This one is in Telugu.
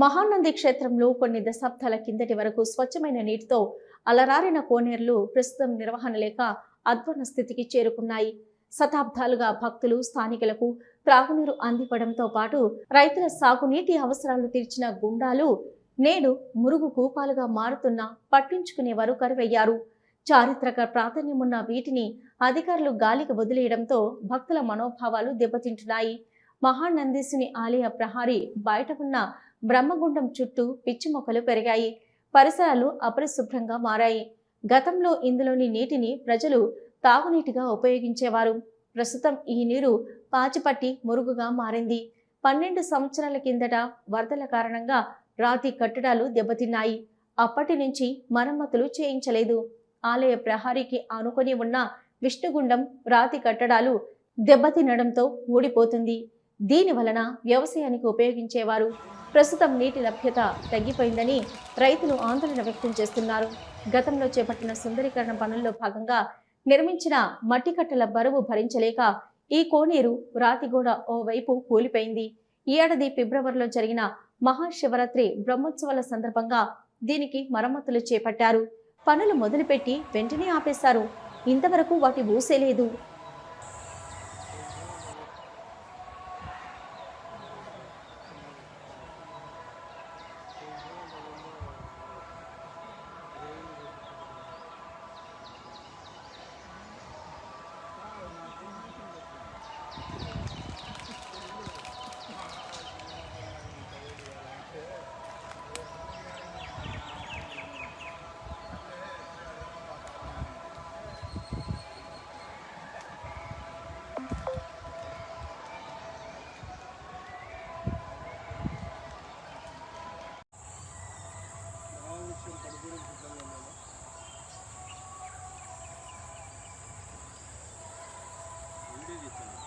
మహానంది క్షేత్రంలో కొన్ని దశాబ్దాల కిందటి వరకు స్వచ్ఛమైన నీటితో అలరారిన కోనేరులు ప్రస్తుతం నిర్వహణ లేక అధ్వన స్థితికి చేరుకున్నాయి. శతాబ్దాలుగా భక్తులు స్థానికులకు త్రాగునీరు అందివ్వడంతో పాటు రైతుల సాగునీటి అవసరాలు తీర్చిన గుండాలు నేడు మురుగు కూపాలుగా మారుతున్న పట్టించుకునేవారు కరువయ్యారు. చారిత్రక ప్రాధాన్యమున్న వీటిని అధికారులు గాలికి వదిలేయడంతో భక్తుల మనోభావాలు దెబ్బతింటున్నాయి. మహానందీసుని ఆలయ ప్రహారీ బయట ఉన్న బ్రహ్మగుండం చుట్టూ పిచ్చి మొక్కలు పెరిగాయి. పరిసరాలు అపరిశుభ్రంగా మారాయి. గతంలో ఇందులోని నీటిని ప్రజలు తాగునీటిగా ఉపయోగించేవారు. ప్రస్తుతం ఈ నీరు పాచిపట్టి మురుగుగా మారింది. పన్నెండు సంవత్సరాల కిందట వరదల కారణంగా రాతి కట్టడాలు దెబ్బతిన్నాయి. అప్పటి నుంచి మరమ్మతులు చేయించలేదు. ఆలయ ప్రహారీకి ఆనుకొని ఉన్న విష్ణుగుండం రాతి కట్టడాలు దెబ్బతినడంతో ఊడిపోతుంది. దీని వలన వ్యవసాయానికి ఉపయోగించేవారు ప్రస్తుతం నీటి లభ్యత తగ్గిపోయిందని రైతులు ఆందోళన వ్యక్తం చేస్తున్నారు. గతంలో చేపట్టిన సుందరీకరణ పనుల్లో భాగంగా నిర్మించిన మట్టి కట్టల బరువు భరించలేక ఈ కోనేరు రాతిగోడ ఓవైపు కూలిపోయింది. ఈ ఏడాది ఫిబ్రవరిలో జరిగిన మహాశివరాత్రి బ్రహ్మోత్సవాల సందర్భంగా దీనికి మరమ్మతులు చేపట్టారు. పనులు మొదలుపెట్టి వెంటనే ఆపేశారు. ఇంతవరకు వాటి ఊసేలేదు. acredita. Né?